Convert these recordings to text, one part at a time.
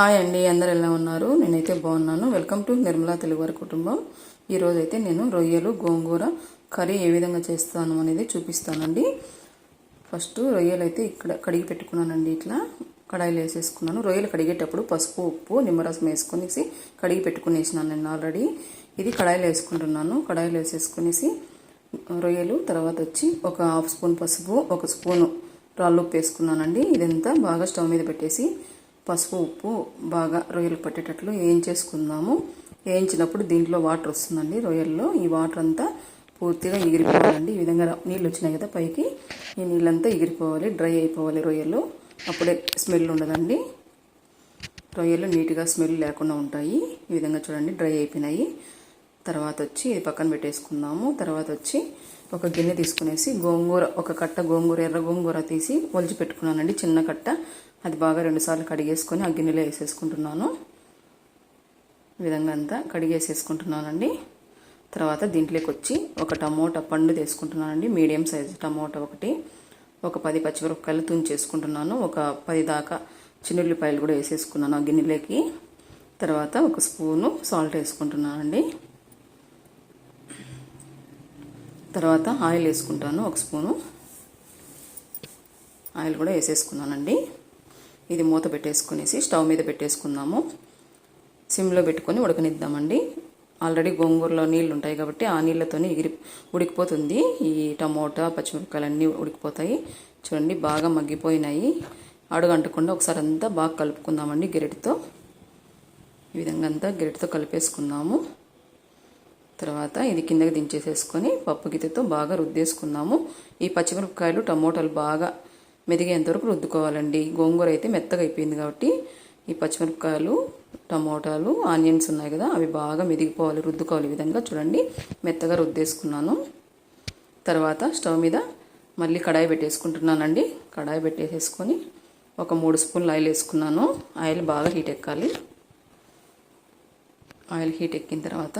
Hi అండి అందరు ఎలా ఉన్నారు? నేనైతే బాగున్నాను. వెల్కమ్ టు నిర్మలా తెలుగువారి కుటుంబం. ఈరోజైతే నేను రొయ్యలు గోంగూర కర్రీ ఏ విధంగా చేస్తాను అనేది చూపిస్తానండి. ఫస్ట్ రొయ్యలు అయితే ఇక్కడ కడిగి పెట్టుకున్నానండి ఇట్లా. కడాయిలు వేసేసుకున్నాను. రొయ్యలు కడిగేటప్పుడు పసుపు ఉప్పు నిమ్మరసం వేసుకునేసి కడిగి పెట్టుకునేసినాను నేను ఆల్రెడీ. ఇది కడాయిలు వేసుకుంటున్నాను. కడాయిలు వేసేసుకునేసి రొయ్యలు తర్వాత వచ్చి ఒక హాఫ్ స్పూన్ పసుపు ఒక స్పూను రాళ్ళు ఉప్పు వేసుకున్నానండి. ఇదంతా బాగా స్టవ్ మీద పెట్టేసి పసుపు ఉప్పు బాగా రొయ్యలు పట్టేటట్లు వేయించేసుకుందాము. వేయించినప్పుడు దీంట్లో వాటర్ వస్తుందండి రొయ్యల్లో. ఈ వాటర్ అంతా పూర్తిగా ఎగిరిపోవాలండి. ఈ విధంగా నీళ్ళు వచ్చినాయి కదా పైకి. ఈ నీళ్ళంతా ఎగిరిపోవాలి డ్రై అయిపోవాలి రొయ్యలు. అప్పుడే స్మెల్ ఉండదండి. రొయ్యలు నీట్గా స్మెల్ లేకుండా ఉంటాయి. ఈ విధంగా చూడండి డ్రై అయిపోయినాయి. తర్వాత వచ్చి ఇది పక్కన పెట్టేసుకుందాము. తర్వాత వచ్చి ఒక గిన్నె తీసుకునేసి గోంగూర ఒక కట్ట గోంగూర ఎర్ర గోంగూర తీసి ఒలిచి పెట్టుకున్నానండి. చిన్న కట్ట. అది బాగా రెండుసార్లు కడిగేసుకొని ఆ గిన్నెలో వేసేసుకుంటున్నాను. ఈ విధంగా అంతా కడిగేసేసుకుంటున్నానండి. తర్వాత దీంట్లోకి వచ్చి ఒక టమోటా పండు తీసుకుంటున్నానండి. మీడియం సైజు టమోటా ఒకటి. ఒక పది పచ్చిమిరపకాయలు తుంచేసుకుంటున్నాను. ఒక పది దాకా చిన్నుల్లిపాయలు కూడా వేసేసుకున్నాను ఆ గిన్నెలోకి. తర్వాత ఒక స్పూను సాల్ట్ వేసుకుంటున్నానండి. తర్వాత ఆయిల్ వేసుకుంటాను ఒక స్పూను. ఆయిల్ కూడా వేసేసుకున్నానండి. ఇది మూత పెట్టేసుకునేసి స్టవ్ మీద పెట్టేసుకుందాము. సిమ్లో పెట్టుకొని ఉడకనిద్దామండి. ఆల్రెడీ గోంగూరలో నీళ్ళు ఉంటాయి కాబట్టి ఆ నీళ్ళతోనే ఎగిరి ఉడికిపోతుంది. ఈ టమోటా పచ్చిమిరపకాయలు అన్నీ ఉడికిపోతాయి. చూడండి బాగా మగ్గిపోయినాయి. అడుగంటకుండా ఒకసారి అంతా బాగా కలుపుకుందామండి గెరిటితో. ఈ విధంగా అంతా గెరిటితో కలిపేసుకుందాము. తర్వాత ఇది కిందకి దించేసేసుకొని పప్పు గిత్తెతో బాగా రుద్దేసుకుందాము. ఈ పచ్చిమిరపకాయలు టమోటాలు బాగా మెదిగేంత వరకు రుద్దుకోవాలండి. గోంగూర అయితే మెత్తగా అయిపోయింది కాబట్టి ఈ పచ్చిమిరపకాయలు టమోటాలు ఆనియన్స్ ఉన్నాయి కదా అవి బాగా మెదిగిపోవాలి రుద్దుకోవాలి ఈ విధంగా. చూడండి మెత్తగా రుద్దేసుకున్నాను. తర్వాత స్టవ్ మీద మళ్ళీ కడాయి పెట్టేసుకుంటున్నానండి. కడాయి పెట్టేసేసుకొని ఒక మూడు స్పూన్లు ఆయిల్ వేసుకున్నాను. ఆయిల్ బాగా హీట్ ఎక్కాలి. ఆయిల్ హీట్ ఎక్కిన తర్వాత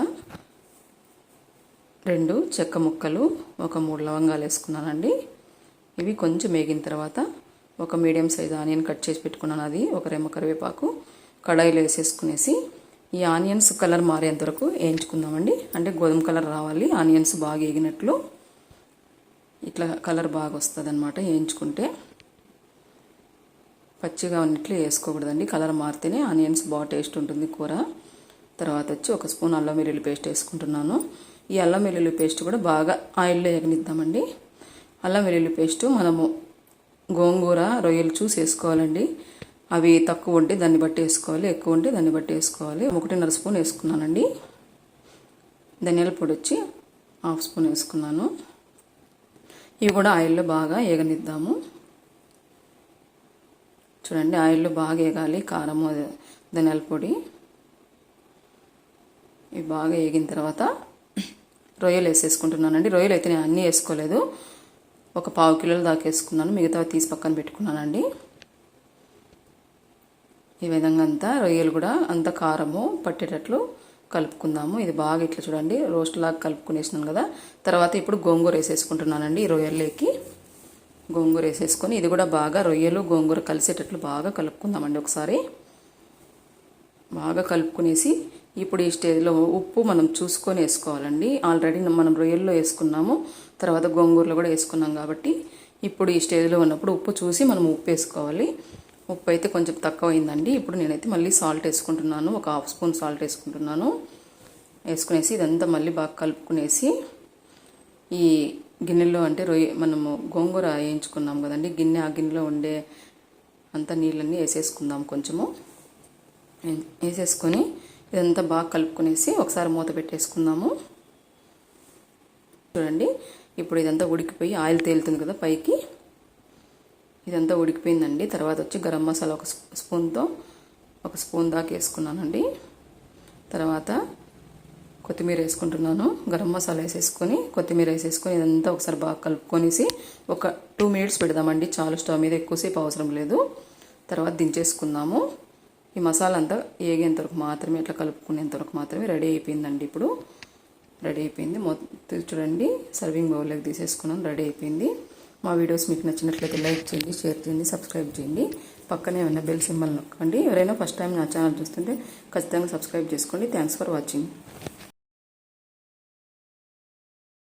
రెండు చెక్క ముక్కలు ఒక మూడు లవంగాలు వేసుకున్నానండి. ఇవి కొంచెం వేగిన తర్వాత ఒక మీడియం సైజ్ ఆనియన్ కట్ చేసి పెట్టుకున్నాను అది ఒక రెమ్మ కరివేపాకు కడాయిలో వేసేసుకునేసి ఈ ఆనియన్స్ కలర్ మారేంత వరకు వేయించుకుందామండి. అంటే గోధుమ కలర్ రావాలి ఆనియన్స్ బాగా వేగినట్లు ఇట్లా కలర్ బాగా వస్తుంది అనమాట వేయించుకుంటే. పచ్చిగా ఉన్నట్లు వేసుకోకూడదండి కలర్ మారితేనే ఆనియన్స్ బాగా టేస్ట్ ఉంటుంది కూర. తర్వాత వచ్చి ఒక స్పూన్ అల్లం వెల్లుల్లి పేస్ట్ వేసుకుంటున్నాను. ఈ అల్లం వెల్లుల్లి పేస్ట్ కూడా బాగా ఆయిల్లో ఎగనిద్దామండి అల్లం వెల్లుల్లి పేస్టు మనము గోంగూర రొయ్యలు చూసి వేసుకోవాలండి. అవి తక్కువ ఉంటే దాన్ని బట్టి వేసుకోవాలి ఎక్కువ ఉంటే దాన్ని బట్టి వేసుకోవాలి. ఒకటిన్నర స్పూన్ వేసుకున్నానండి. ధనియాల పొడి వచ్చి హాఫ్ స్పూన్ వేసుకున్నాను. ఇవి కూడా ఆయిల్లో బాగా ఏగనిద్దాము. చూడండి ఆయిల్లో బాగా వేగాలి కారము ధనియాల పొడి. ఇవి బాగా ఏగిన తర్వాత రొయ్యలు వేసేసుకుంటున్నానండి. రొయ్యలు అయితే నేను అన్నీ వేసుకోలేదు. ఒక పావు కిలోలు దాకా వేసుకున్నాను మిగతా తీసి పక్కన పెట్టుకున్నానండి. ఈ విధంగా అంతా రొయ్యలు కూడా అంత కారము పట్టేటట్లు కలుపుకుందాము. ఇది బాగా ఇట్లా చూడండి రోస్ట్ లాగా కలుపుకునేసినాను కదా. తర్వాత ఇప్పుడు గోంగూర వేసేసుకుంటున్నానండి ఈ రొయ్యల్లోకి. గోంగూర వేసేసుకొని ఇది కూడా బాగా రొయ్యలు గోంగూర కలిసేటట్లు బాగా కలుపుకుందామండి ఒకసారి. బాగా కలుపుకునేసి ఇప్పుడు ఈ స్టేజ్లో ఉప్పు మనం చూసుకొని వేసుకోవాలండి. ఆల్రెడీ మనం రొయ్యల్లో వేసుకున్నాము. తర్వాత గోంగూరలో కూడా వేసుకున్నాం కాబట్టి ఇప్పుడు ఈ స్టేజ్లో ఉన్నప్పుడు ఉప్పు చూసి మనం ఉప్పు వేసుకోవాలి. ఉప్పు అయితే కొంచెం తక్కువ అయిందండి ఇప్పుడు నేనైతే మళ్ళీ సాల్ట్ వేసుకుంటున్నాను. ఒక హాఫ్ స్పూన్ సాల్ట్ వేసుకుంటున్నాను. వేసుకునేసి ఇదంతా మళ్ళీ బాగా కలుపుకునేసి ఈ గిన్నెలో అంటే రొయ్య మనము గోంగూర వేయించుకున్నాం కదండి. గిన్నె ఆ గిన్నెలో ఉండే అంత నీళ్ళన్నీ వేసేసుకుందాం కొంచెము. వేసేసుకొని ఇదంతా బాగా కలుపుకునేసి ఒకసారి మూత పెట్టేసుకుందాము. చూడండి. ఇప్పుడు ఇదంతా ఉడికిపోయి ఆయిల్ తేలుతుంది కదా పైకి. ఇదంతా ఉడికిపోయిందండి. తర్వాత వచ్చి గరం మసాలా ఒక స్పూన్తో ఒక స్పూన్ దాకా వేసుకున్నానండి. తర్వాత కొత్తిమీర వేసుకుంటున్నాను. గరం మసాలా వేసేసుకొని కొత్తిమీర వేసేసుకొని ఇదంతా ఒకసారి బాగా కలుపుకొనేసి ఒక టూ మినిట్స్ పెడదామండి. చాలు స్టవ్ మీద ఎక్కువసేపు అవసరం లేదు. తర్వాత దించేసుకుందాము. ఈ మసాలా అంతా ఏగేంతవరకు మాత్రమే ఇట్లా కలుపుకునేంతవరకు మాత్రమే రెడీ అయిపోయిందండి ఇప్పుడు. రెడీ అయిపోయింది. మొత్తం చూడండి సర్వింగ్ బౌల్లోకి తీసేసుకున్నాం రెడీ అయిపోయింది. మా వీడియోస్ మీకు నచ్చినట్లయితే లైక్ చేయండి షేర్ చేయండి సబ్స్క్రైబ్ చేయండి. పక్కనే ఉన్న బెల్ సింబల్ నొక్కండి. ఎవరైనా ఫస్ట్ టైం నా ఛానల్ చూస్తుంటే ఖచ్చితంగా సబ్స్క్రైబ్ చేసుకోండి. Thanks for watching.